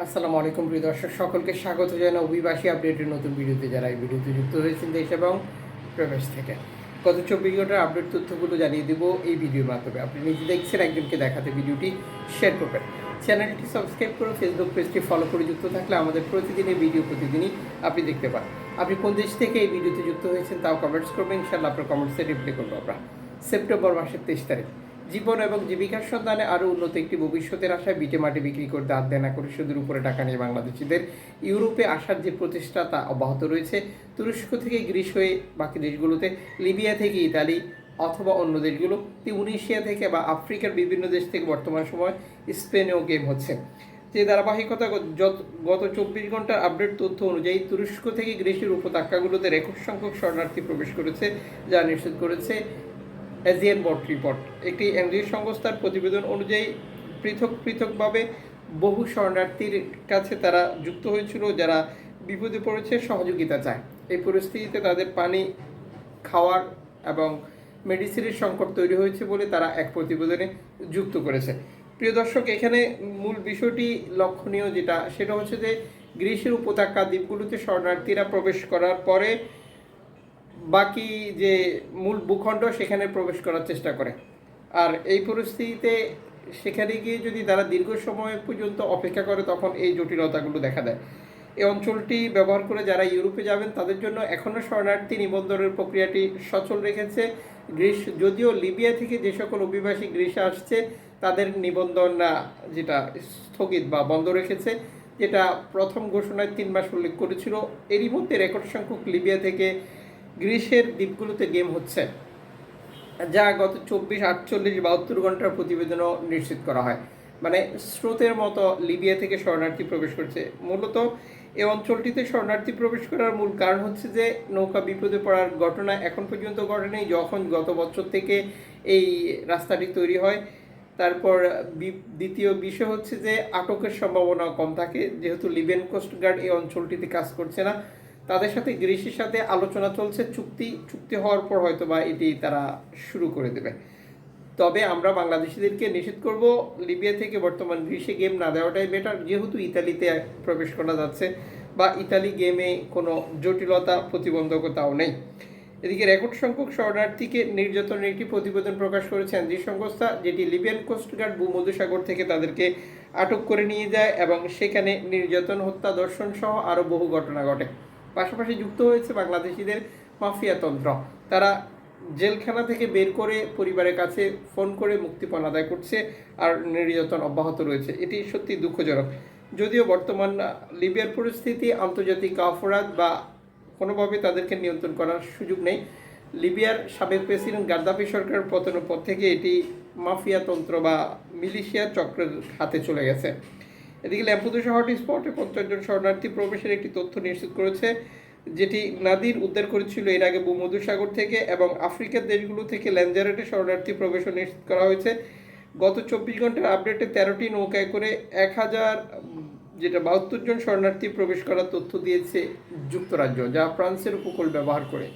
আসসালামু আলাইকুম প্রিয় দর্শক, সকলকে স্বাগত জানাই অভিবাসী আপডেটের নতুন ভিডিওতে যারা এই ভিডিওতে যুক্ত হয়েছেন দেশ এবং প্রবেশ থেকে। গত চব্বিশ ঘণ্টার আপডেট তথ্যগুলো জানিয়ে দেবো এই ভিডিওর মাধ্যমে। আপনি নিজে দেখছেন, একজনকে দেখাতে ভিডিওটি শেয়ার করবেন। চ্যানেলটি সাবস্ক্রাইব করে ফেসবুক পেজটি ফলো করে যুক্ত থাকলে আমাদের প্রতিদিনের ভিডিও প্রতিদিনই আপনি দেখতে পান। আপনি কোন দেশ থেকে এই ভিডিওতে যুক্ত হয়েছেন তাও কমেন্টস করবেন ইনশাল্লাহ আপনার কমেন্টসে রিপ্লাই করব আমরা। সেপ্টেম্বর মাসের তেইশ তারিখ। জীবন এবং জীবিকার সন্ধানে আরও উন্নত একটি ভবিষ্যতের আশায় বিটে মাটি বিক্রি করে দাঁত দেনা করে সুদের উপরে টাকা নিয়ে বাংলাদেশিদের ইউরোপে আসার যে প্রচেষ্টা তা অব্যাহত রয়েছে। তুরস্ক থেকে গ্রিস হয়ে বাকি দেশগুলোতে লিবিয়া থেকে ইতালি অথবা অন্য দেশগুলো, তিউনিশিয়া থেকে বা আফ্রিকার বিভিন্ন দেশ থেকে বর্তমান সময় স্পেনেও গেম হচ্ছে। যে ধারাবাহিকতা গত চব্বিশ ঘণ্টার আপডেট তথ্য অনুযায়ী তুরস্ক থেকে গ্রিসের উপত্যকাগুলোতে রেকর্ড সংখ্যক শরণার্থী প্রবেশ করেছে, যা নিশ্চিত করেছে এজিয়ান বট রিপোর্ট একটি এনজিও সংস্থার প্রতিবেদন অনুযায়ী পৃথক পৃথকভাবে বহু শরণার্থীর কাছে তারা যুক্ত হয়েছিল, যারা বিপদে পড়েছে, সহযোগিতা চায়। এই পরিস্থিতিতে তাদের পানি, খাওয়ার এবং মেডিসিনের সংকট তৈরি হয়েছে বলে তারা এক প্রতিবেদনে যুক্ত করেছে। প্রিয় দর্শক, এখানে মূল বিষয়টি লক্ষণীয় যেটা, সেটা হচ্ছে যে গ্রীষ্মের উপত্যকা দ্বীপগুলোতে শরণার্থীরা প্রবেশ করার পরে বাকি যে মূল ভূখণ্ড সেখানে প্রবেশ করার চেষ্টা করে। আর এই পরিস্থিতিতে সেখানে গিয়ে যদি তারা দীর্ঘ সময় পর্যন্ত অপেক্ষা করে, তখন এই জটিলতাগুলো দেখা দেয়। এই অঞ্চলটি ব্যবহার করে যারা ইউরোপে যাবেন, তাদের জন্য এখনও শরণার্থী নিবন্ধনের প্রক্রিয়াটি সচল রেখেছে। গ্রিস যদিও লিবিয়া থেকে যে সকল অভিবাসী গ্রিসে আসছে, তাদের নিবন্ধন যেটা স্থগিত বা বন্ধ রেখেছে, যেটা প্রথম ঘোষণায় তিন মাস উল্লেখ করেছিল, এরই মধ্যে রেকর্ড সংখ্যক লিবিয়া থেকে গ্রিসের দ্বীপগুলোতে গেম হচ্ছে, যা গত চব্বিশ, আটচল্লিশ, বাহাত্তর ঘণ্টার প্রতিবেদনও নিশ্চিত করা হয়। মানে স্রোতের মতো লিবিয়া থেকে শরণার্থী প্রবেশ করছে। মূলত এই অঞ্চলটিতে শরণার্থী প্রবেশ করার মূল কারণ হচ্ছে যে নৌকা বিপদে পড়ার ঘটনা এখন পর্যন্ত ঘটেনি। যখন গত বছর থেকে এই রাস্তাটি তৈরি হয়, তারপর দ্বিতীয় বিষয় হচ্ছে যে আটকের সম্ভাবনা কম থাকে। যেহেতু লিবিয়ান কোস্টগার্ড এই অঞ্চলটিতে কাজ করছে না তাদের সাথে গ্রিসের সাথে আলোচনা চলছে, চুক্তি চুক্তি হওয়ার পর হয়তো বা এটি তারা শুরু করে দেবে। তবে আমরা বাংলাদেশিদেরকে নিষেধ করব, লিবিয়া থেকে বর্তমান গ্রিসে গেম না দেওয়াটাই বেটার যেহেতু ইতালিতে প্রবেশ করা যাচ্ছে বা ইতালি গেমে কোনো জটিলতা, প্রতিবন্ধকতাও নেই। এদিকে রেকর্ড সংখ্যক শরণার্থীকে নির্যাতনের একটি প্রতিবেদন প্রকাশ করেছে এনজি সংস্থা, যেটি লিবিয়ান কোস্টগার্ড ভূমধ্যসাগর থেকে তাদেরকে আটক করে নিয়ে যায় এবং সেখানে নির্যাতন, হত্যা দর্শন সহ আরও বহু ঘটনা ঘটে। পাশাপাশি যুক্ত হয়েছে বাংলাদেশিদের মাফিয়াতন্ত্র তারা জেলখানা থেকে বের করে পরিবারের কাছে ফোন করে মুক্তিপণ আদায় করছে আর নির্যাতন অব্যাহত রয়েছে। এটি সত্যি দুঃখজনক। যদিও বর্তমান লিবিয়ার পরিস্থিতি আন্তর্জাতিক অপরাধ বা কোনোভাবে তাদেরকে নিয়ন্ত্রণ করার সুযোগ নেই, লিবিয়ার সাবেক প্রেসিডেন্ট গাদ্দাফি সরকার পতনের পর থেকে এটি মাফিয়াতন্ত্র বা মিলিশিয়া চক্রের হাতে চলে গেছে। এদিকে ল্যাম্পুদু শহরটি স্পটে পঞ্চাশ জন শরণার্থী প্রবেশের একটি তথ্য নিশ্চিত করেছে, যেটি নাদির উদ্ধার করেছিল এর আগে ভূমধ্যসাগর থেকে এবং আফ্রিকার দেশগুলো থেকে ল্যাঞ্জারেটে শরণার্থী প্রবেশও নিশ্চিত করা হয়েছে। গত চব্বিশ ঘণ্টার আপডেটে তেরোটি নৌকায় করে এক হাজার, যেটা বাহাত্তর জন শরণার্থী প্রবেশ করার তথ্য দিয়েছে যুক্তরাজ্য, যা ফ্রান্সের উপকূল ব্যবহার করে।